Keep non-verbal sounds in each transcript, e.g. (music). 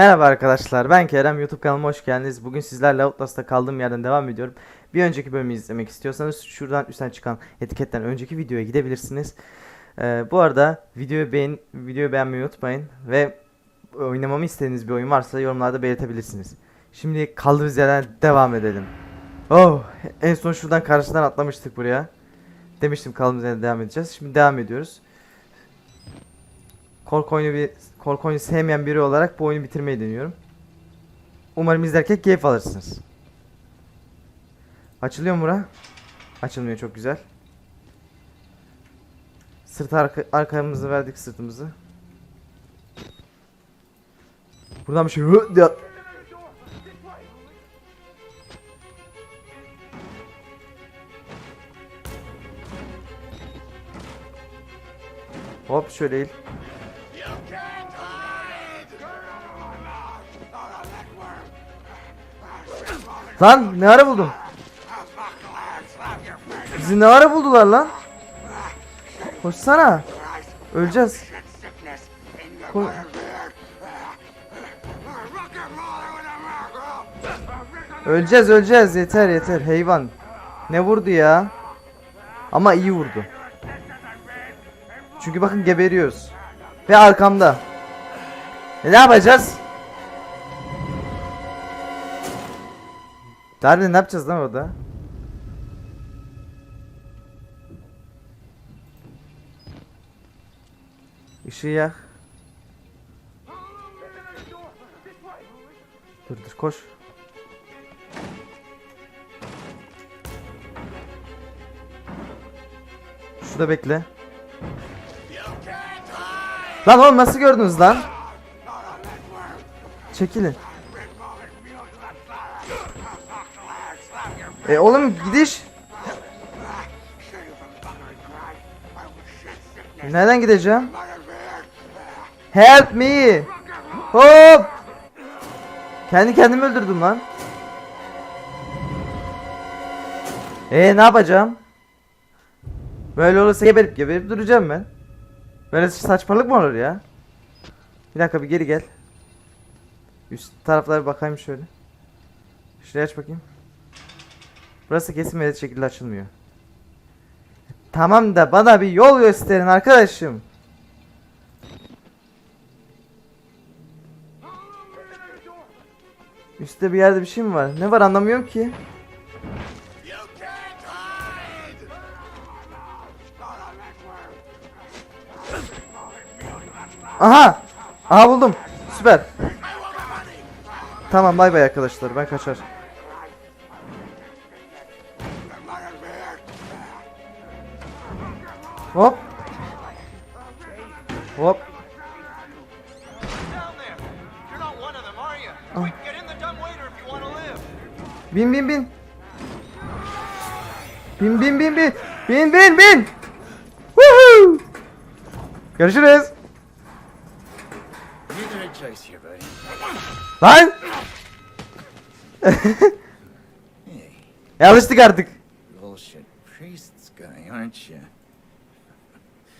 Merhaba arkadaşlar ben Kerem YouTube kanalıma hoş geldiniz. Bugün sizlerle Outlast'ta kaldığım yerden devam ediyorum. Bir önceki bölümü izlemek istiyorsanız şuradan üstten çıkan etiketten önceki videoya gidebilirsiniz. Ee, bu arada videoyu beğen videoyu beğenmeyi unutmayın ve oynamamı istediğiniz bir oyun varsa yorumlarda belirtebilirsiniz. Şimdi kaldığımız yerden devam edelim. Oh en son şuradan karşıdan atlamıştık buraya. Demiştim kaldığımız yerden devam edeceğiz. Şimdi devam ediyoruz. Korku oyunu bir korku oyunu sevmeyen biri olarak bu oyunu bitirmeyi deniyorum. Umarım izlerken keyif alırsınız. Açılıyor mu bura? Açılmıyor çok güzel. Sırt arka, arkamızı verdik sırtımızı. Buradan bir şey hı Hop şöyle eğil. Lan ne ara buldun? Bizi ne ara buldular lan? Koşsana. Öleceğiz. Ko- öleceğiz öleceğiz yeter yeter hayvan. Ne vurdu ya? Ama iyi vurdu. Çünkü bakın geberiyoruz. Ve arkamda. E ne yapacağız? Nerede ne yapacağız lan orada? Işığı yak. Dur dur koş. Şurada bekle. Lan oğlum nasıl gördünüz lan? Çekilin. E oğlum gidiş. Nereden gideceğim? Help me. Hop. Kendi kendimi öldürdüm lan. E ne yapacağım? Böyle olursa geberip geberip duracağım ben. Böyle saçmalık mı olur ya? Bir dakika bir geri gel. Üst taraflara bakayım şöyle. Şuraya aç bakayım. Burası kesin ve şekilde açılmıyor. Tamam da bana bir yol gösterin arkadaşım. Üstte bir yerde bir şey mi var? Ne var anlamıyorum ki. Aha! Aha buldum. Süper. Tamam bay bay arkadaşlar ben kaçar. Want to live. Bin bin bin. Bin bin bin bin. Bin bin bin. Woohoo! Görüşürüz. Lan! E, (laughs) alıştık artık.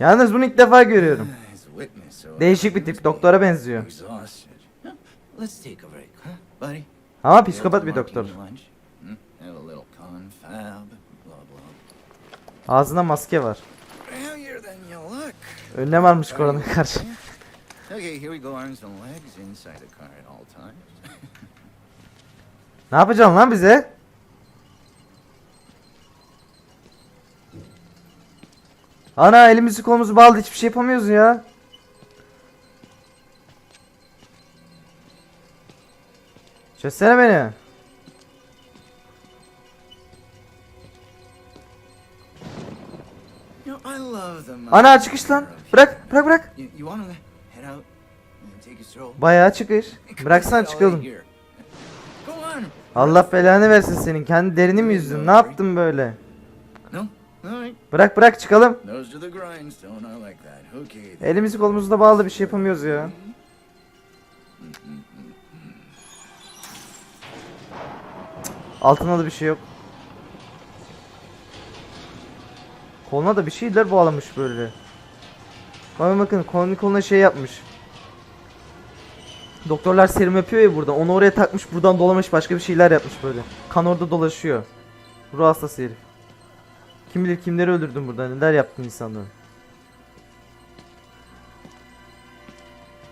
Yalnız bunu ilk defa görüyorum. Değişik bir tip. Doktora benziyor. Ama psikopat bir doktor. Hmm? Ağzında maske var. Önlem almış korona karşı. (laughs) (laughs) Ne yapacaksın lan bize? Ana elimizi kolumuzu bağlı hiçbir şey yapamıyoruz ya. Çözsene beni. Ana çıkış lan. Bırak bırak bırak. Bayağı çıkış. Come Bıraksan on, çıkalım. Allah belanı versin senin. Kendi derini mi yüzdün? Ne yaptın böyle? Bırak bırak çıkalım. Elimizi kolumuzu da bağlı bir şey yapamıyoruz ya. Altında da bir şey yok. Koluna da bir şeyler bağlamış böyle. Bakın bakın kolunu koluna şey yapmış. Doktorlar serum yapıyor ya burada. Onu oraya takmış buradan dolamış başka bir şeyler yapmış böyle. Kan orada dolaşıyor. Ruh hastası herif. Kim bilir kimleri öldürdün burada neler yaptın insanlara.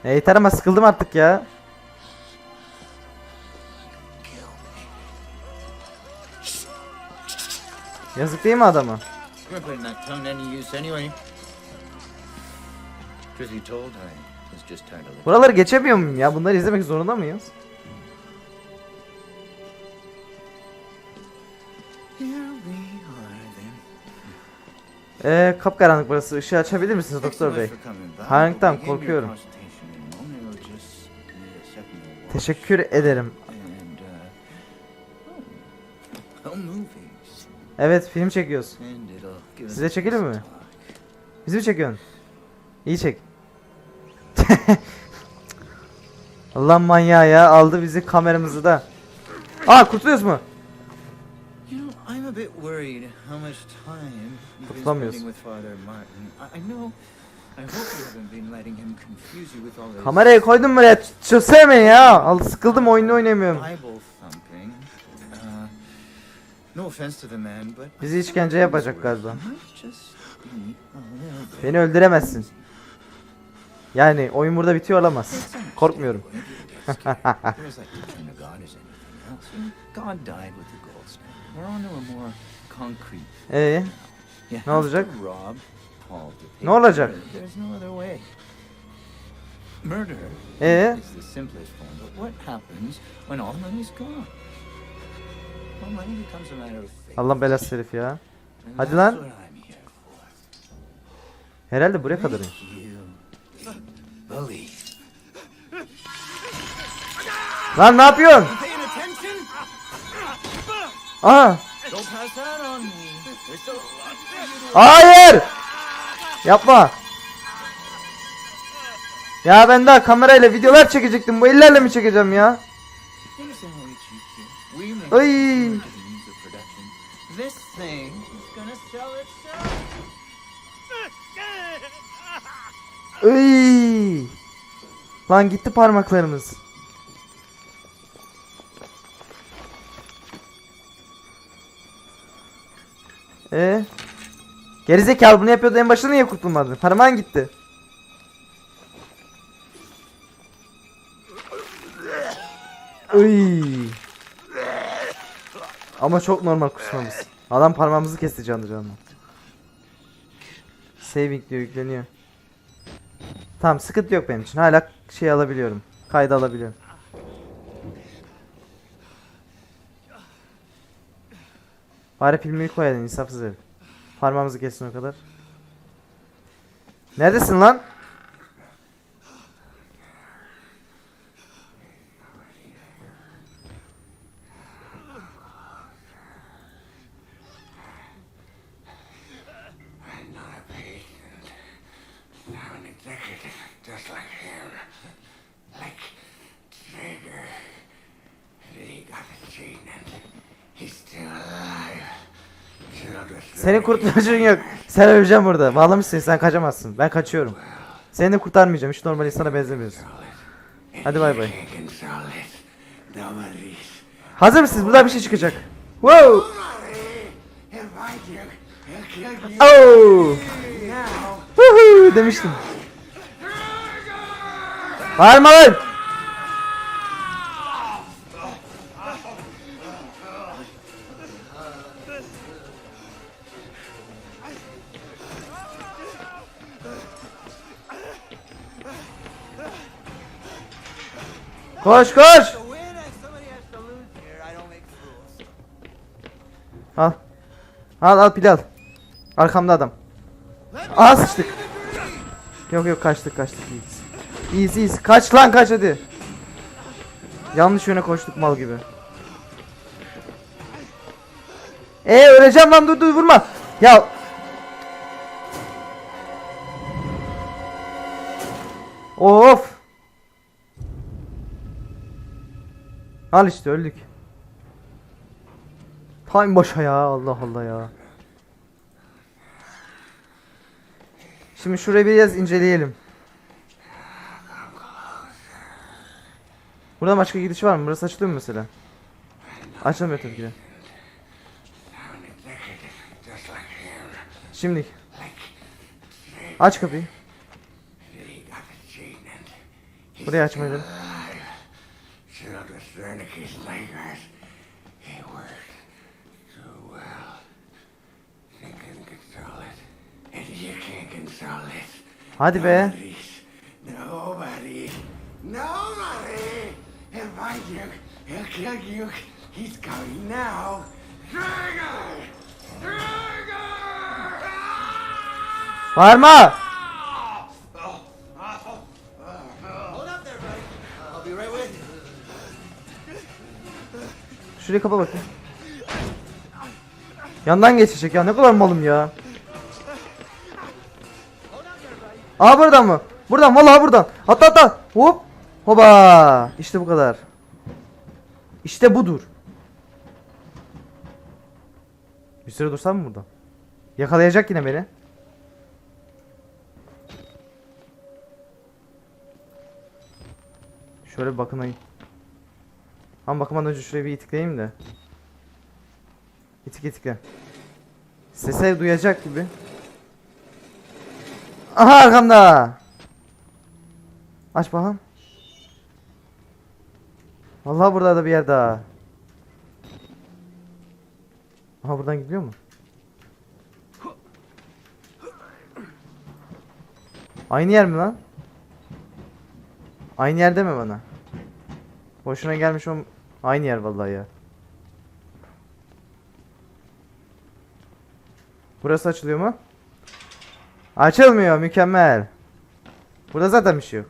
E yeter ama sıkıldım artık ya. Yazık değil mi adama? Buraları geçemiyor muyum ya? Bunları izlemek zorunda mıyız? Eee kapkaranlık burası. Işığı açabilir misiniz doktor bey? Karanlıktan korkuyorum. Teşekkür ederim. Evet film çekiyoruz. Size çekelim mi? Bizi mi çekiyorsun? İyi çek. (laughs) Allah manyağı ya aldı bizi kameramızı da. Aa kurtuluyoruz mu? A bit worried how much time you've been spending with Father Martin. I, I know. I hope you haven't been letting him confuse you with all this Kamerayı koydum buraya. Çözsene ya. Al sıkıldım oyunu oynayamıyorum. Bible thumping. Uh, no offense to the man, but Bizi işkence yapacak galiba. Beni öldüremezsin. Yani oyun burada bitiyor olamaz. Korkmuyorum. God died with the Ee, Ne olacak? Ne olacak? Ee? Allah belası herif ya. Hadi lan. Herhalde buraya kadar. Lan ne yapıyorsun? So Hayır. Yapma. Ya ben daha kamerayla videolar çekecektim. Bu ellerle mi çekeceğim ya? Ay. Iy. Lan gitti parmaklarımız. Ee? Gerizekalı bunu yapıyordu en başında niye kurtulmadın? Parmağın gitti. Iy. Ama çok normal kusmamız. Adam parmağımızı kesti canlı canlı. Saving diyor yükleniyor. Tamam sıkıntı yok benim için. Hala şey alabiliyorum. Kayda alabiliyorum. Bari filmi koyalım insafsız herif. Parmağımızı kessin o kadar. Neredesin lan? Just like him. Senin kurtuluşun yok. Sen öleceksin burada. Bağlamışsın sen kaçamazsın. Ben kaçıyorum. Seni de kurtarmayacağım. Hiç normal insana benzemiyorsun. Hadi bay bay. Hazır mısınız? Buradan bir şey çıkacak. Wow! Oh! Woohoo! Demiştim. Bağırma lan! The rules. Al. Al al pil. Arkamda adam. Aa sıçtık. Yok yok kaçtık kaçtık. İyiyiz iyiyiz. Kaç lan kaç hadi. Yanlış yöne koştuk mal gibi. Ee öleceğim lan dur dur vurma. Ya. Of. Al işte öldük. Time boşa ya Allah Allah ya. Şimdi şurayı biraz inceleyelim. Buradan başka gidiş var mı? Burası açılıyor mu mesela? Açılmıyor tabii ki de. Şimdi aç kapıyı. Burayı açmayı dedim. alive. Still the Cernicus Lakers. He worked so well. They can control it. And you can't control it. Hadi be. Nobody's- Nobody. Nobody. He'll find you. He'll kill you. He's coming now. Trigger! Trigger! Bağırma! Şurayı kapa bakayım. Yandan geçecek ya. Ne kadar malım ya. Aa buradan mı? Buradan vallahi buradan. Hatta hatta. Hop. Hoba. İşte bu kadar. İşte budur. Bir süre dursam mı burada? Yakalayacak yine beni. Şöyle bir bakınayım. Ama bakmadan önce şuraya bir itikleyeyim de. İtik itikle. Sese duyacak gibi. Aha arkamda. Aç bakalım. Vallahi burada da bir yer daha. Aha buradan gidiyor mu? Aynı yer mi lan? Aynı yer deme bana. Boşuna gelmiş o aynı yer vallahi ya. Burası açılıyor mu? Açılmıyor mükemmel. Burada zaten bir şey yok.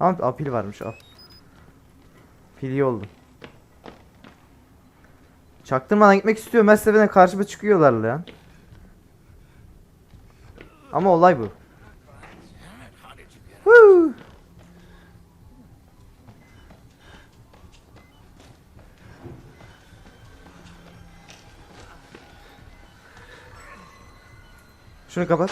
Ama Aa, pil varmış al. Pil iyi oldu. Çaktırmadan gitmek istiyor. Mesleğine karşıma çıkıyorlar lan. Ama olay bu. Woo! Şunu kapat.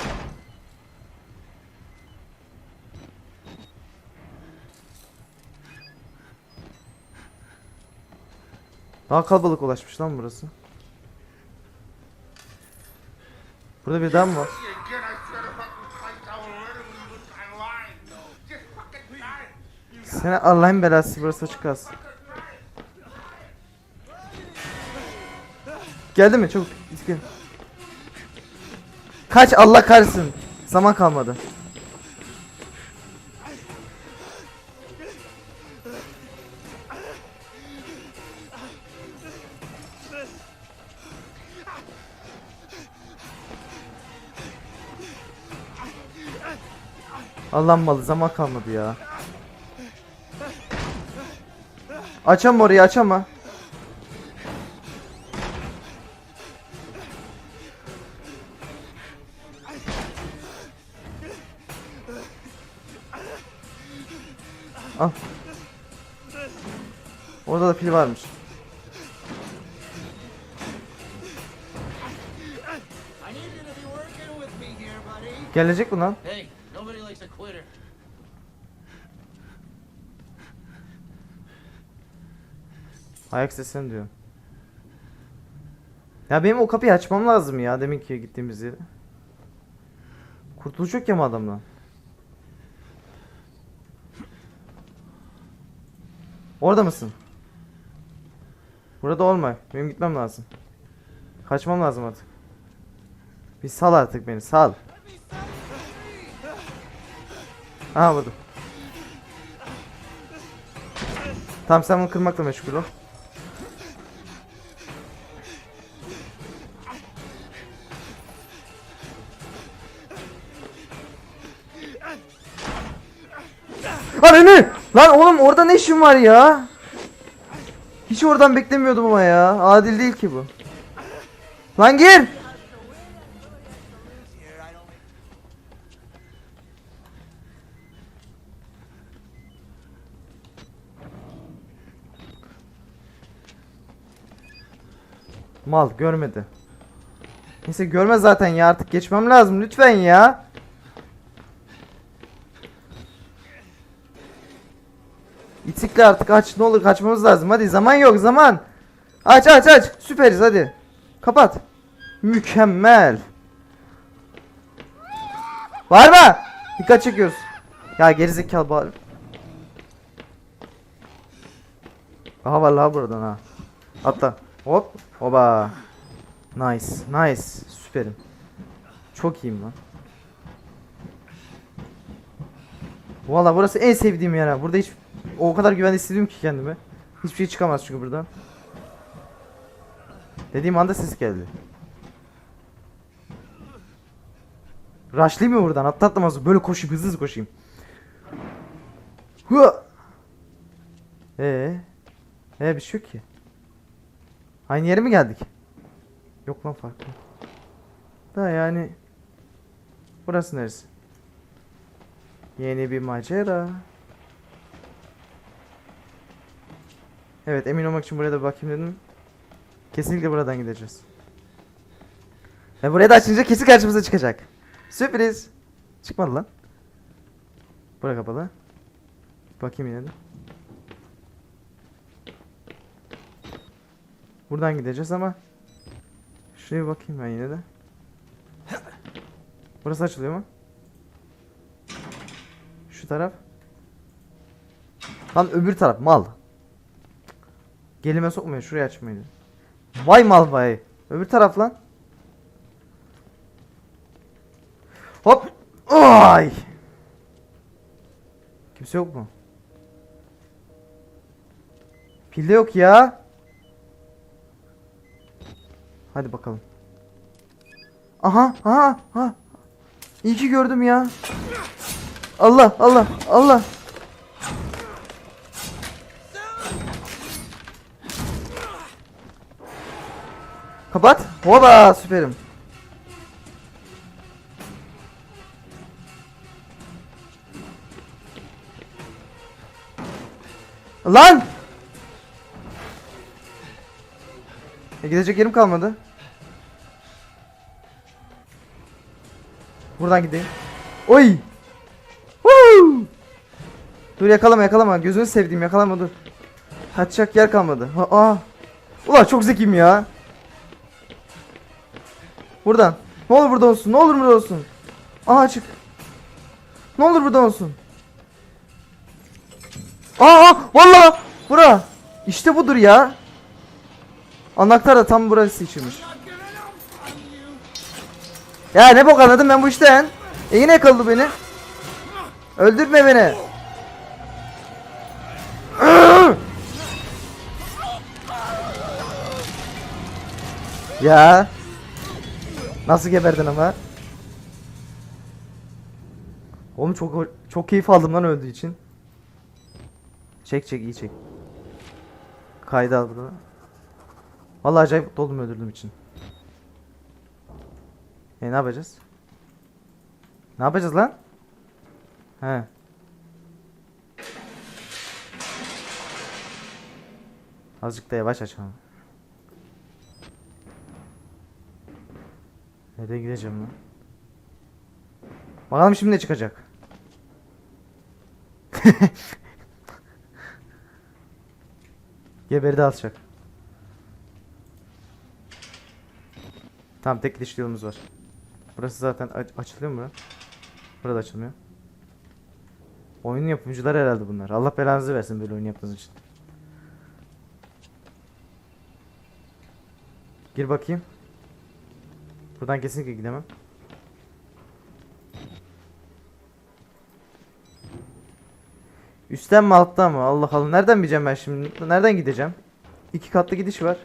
Daha kalabalık ulaşmış lan burası. Burada bir dam var. Seni Allah'ın belası burası açık kalsın. Geldi mi? Çabuk. git. Kaç Allah kahretsin. Zaman kalmadı. Allah'ın malı zaman kalmadı ya. Açam orayı açama. Here, buddy. Gelecek mi lan? Ayak sesini diyor. Ya benim o kapıyı açmam lazım ya demin ki gittiğimiz yere. Kurtuluş yok ya mı adamdan? Orada mısın? Burada olma. Benim gitmem lazım. Kaçmam lazım artık. Bir sal artık beni sal. Aha burada. Tamam sen bunu kırmakla meşgul ol. Ananı! Lan oğlum orada ne işin var ya? Hiç oradan beklemiyordum ama ya. Adil değil ki bu. Lan gir! Mal görmedi. Neyse görmez zaten ya artık geçmem lazım lütfen ya. İtikle artık aç. Ne olur kaçmamız lazım. Hadi zaman yok zaman. Aç aç aç. Süperiz hadi. Kapat. Mükemmel. Var mı? Dikkat çekiyoruz. Ya gerizekalı bağır. Aha vallahi buradan ha. Atla. Hop. Oba. Nice. Nice. Süperim. Çok iyiyim lan. Valla burası en sevdiğim yer ha. Burada hiç o kadar güvende hissediyorum ki kendimi. Hiçbir şey çıkamaz çünkü buradan. Dediğim anda ses geldi. Rushlayayım mı buradan? Atla atlamaz. Böyle koşayım. Hızlı hızlı koşayım. Hı. Ee, ee bir şey yok ki. Aynı yere mi geldik? Yok lan farklı. Da yani burası neresi? Yeni bir macera. Evet emin olmak için buraya da bakayım dedim. Kesinlikle buradan gideceğiz. Ve buraya da açınca kesin karşımıza çıkacak. Sürpriz. Çıkmadı lan. Bura kapalı. Bakayım yine de. Buradan gideceğiz ama Şuraya bakayım ben yine de. Burası açılıyor mu? Şu taraf. Lan öbür taraf mal. Gelime sokmuyor şuraya açmaydı. Vay mal vay. Öbür taraf lan. Hop. Ay. Kimse yok mu? Pilde yok ya. Hadi bakalım. Aha, aha, aha. İyi ki gördüm ya. Allah, Allah, Allah. Kapat. Hoba, süperim. Lan! E gidecek yerim kalmadı. Buradan gideyim. Oy! Woo! Dur yakalama yakalama. Gözünü sevdiğim yakalama dur. Kaçacak yer kalmadı. Ha, aa. Ulan çok zekiyim ya. Buradan. Ne olur burada olsun. Ne olur burada olsun. Aha açık. Ne olur burada olsun. Aa, vallahi bura. İşte budur ya. Anahtar da tam burası içinmiş. Ya ne bok anladım ben bu işten. E yine yakaladı beni. Öldürme beni. ya. Nasıl geberdin ama? Oğlum çok çok keyif aldım lan öldüğü için. Çek çek iyi çek. Kaydı al burada. Vallahi acayip mutlu oldum öldürdüğüm için. E ne yapacağız? Ne yapacağız lan? He. Azıcık da yavaş açalım. Nereye gideceğim lan? Bakalım şimdi ne çıkacak. (laughs) Geberdi alacak. Tamam tek gidiş yolumuz var. Burası zaten aç- açılıyor mu? Burada açılmıyor. Oyunun yapımcıları herhalde bunlar. Allah belanızı versin böyle oyun yaptığınız için. Gir bakayım. Buradan kesinlikle gidemem. Üstten mi alttan mı? Allah Allah. Nereden bileceğim ben şimdi? Nereden gideceğim? İki katlı gidiş var.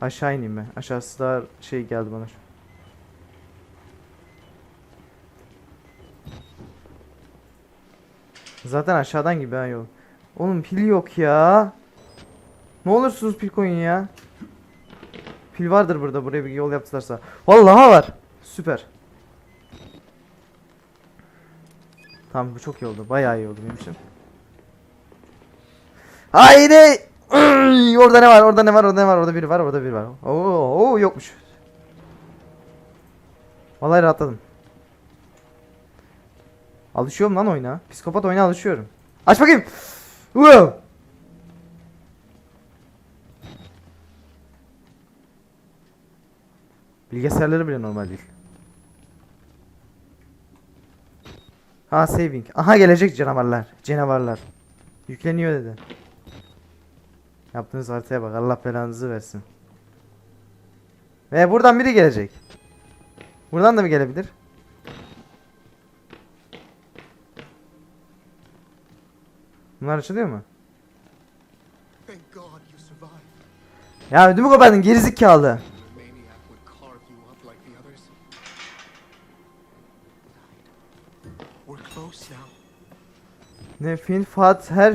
Aşağı ineyim ben. Aşağısı daha şey geldi bana. Zaten aşağıdan gibi ha yol. Oğlum pil yok ya. Ne olursunuz pil koyun ya. Pil vardır burada buraya bir yol yaptılarsa. Vallahi var. Süper. Tamam bu çok iyi oldu. Bayağı iyi oldu benim için. Haydi. (clears throat) Orada ne var? Orada ne var? Orada ne var? Orada biri var. Orada biri var. Oo, oo yokmuş. Vallahi rahatladım. Alışıyorum lan oyuna. Psikopat oyuna alışıyorum. Aç bakayım. Wow. Bilgisayarları bile normal değil. Ha saving. Aha gelecek canavarlar. Canavarlar. Yükleniyor dedi. Yaptığınız haritaya bak. Allah belanızı versin. Ve buradan biri gelecek. Buradan da mı gelebilir? Bunlar açılıyor mu? Ya ödümü kopardın gerizekalı. Ne fin fat her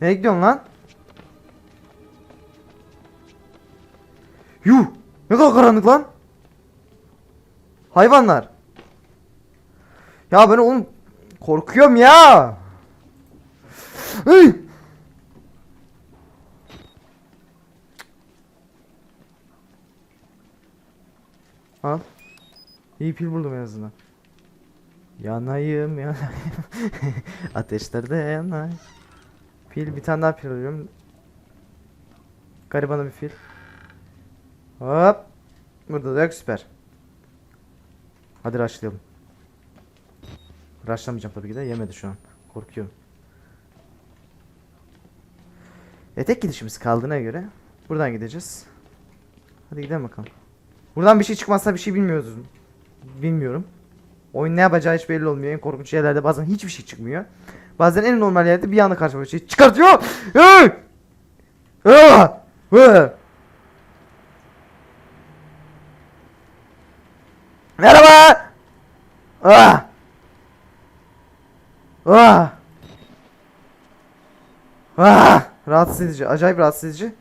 ne gidiyorsun lan? Yuh! Ne kadar karanlık lan? Hayvanlar. Ya ben oğlum korkuyorum ya. Hey! Al. İyi pil buldum en azından. Yanayım yanayım. (laughs) Ateşlerde yanay. Pil bir tane daha pil alıyorum. Garibanı bir fil. Hop. Burada da yok süper. Hadi rushlayalım. Rushlamayacağım tabii ki de yemedi şu an. Korkuyorum. E tek gidişimiz kaldığına göre buradan gideceğiz. Hadi gidelim bakalım. Buradan bir şey çıkmazsa bir şey bilmiyoruz. Bilmiyorum. Oyun ne yapacağı hiç belli olmuyor. En korkunç yerlerde bazen hiçbir şey çıkmıyor. Bazen en normal yerde bir anda karşıma bir şey çıkartıyor. Merhaba! Ah! Ah! Ah! Rahatsız edici. Acayip rahatsız edici.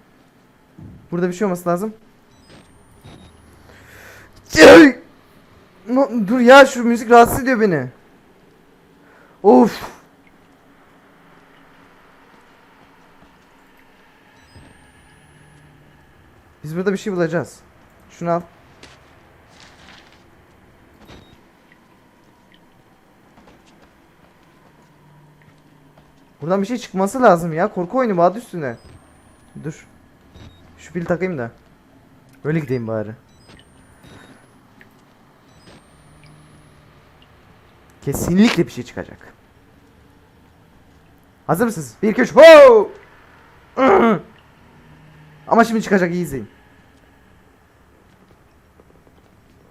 Burada bir şey olması lazım. No- dur ya şu müzik rahatsız ediyor beni. Of. Biz burada bir şey bulacağız. Şunu al. Buradan bir şey çıkması lazım ya. Korku oyunu bu üstüne. Dur. Şu pil takayım da. Öyle gideyim bari. Kesinlikle bir şey çıkacak. Hazır mısınız? 1 2 3 ho! Ama şimdi çıkacak iyi izleyin.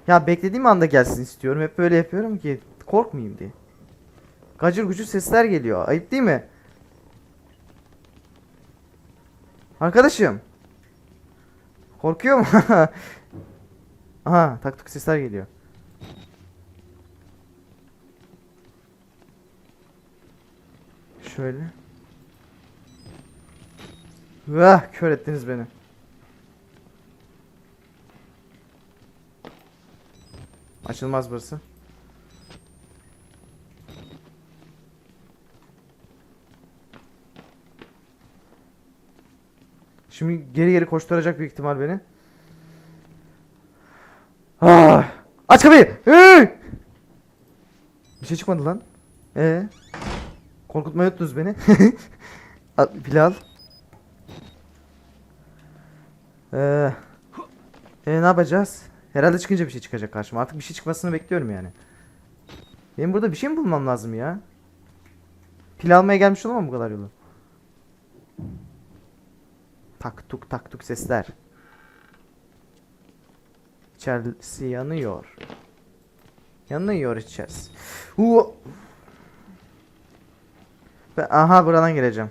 Ya beklediğim anda gelsin istiyorum. Hep böyle yapıyorum ki korkmayayım diye. Gacır gucur sesler geliyor. Ayıp değil mi? Arkadaşım. Korkuyor mu? (laughs) Aha taktık sesler geliyor. Şöyle. Vah kör ettiniz beni. Açılmaz burası. Şimdi geri geri koşturacak büyük ihtimal beni. Ah! Aç kapıyı! Hey! Bir şey çıkmadı lan. Ee? Korkutmayı unuttunuz beni. (laughs) Pil al. Ee, e, ne yapacağız? Herhalde çıkınca bir şey çıkacak karşıma. Artık bir şey çıkmasını bekliyorum yani. Benim burada bir şey mi bulmam lazım ya? Pil almaya gelmiş olamam bu kadar yolu. Tak tuk tak tuk sesler. İçerisi yanıyor. Yanıyor içerisi. Uu. Aha buradan gireceğim.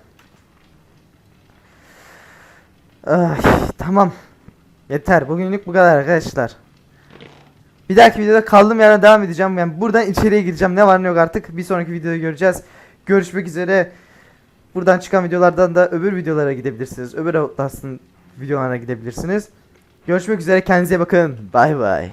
Ay, tamam. Yeter. Bugünlük bu kadar arkadaşlar. Bir dahaki videoda kaldığım yerden devam edeceğim. Yani buradan içeriye gireceğim. Ne var ne yok artık. Bir sonraki videoda göreceğiz. Görüşmek üzere. Buradan çıkan videolardan da öbür videolara gidebilirsiniz. Öbür Outlast'ın videolarına gidebilirsiniz. Görüşmek üzere. Kendinize bakın. Bay bay.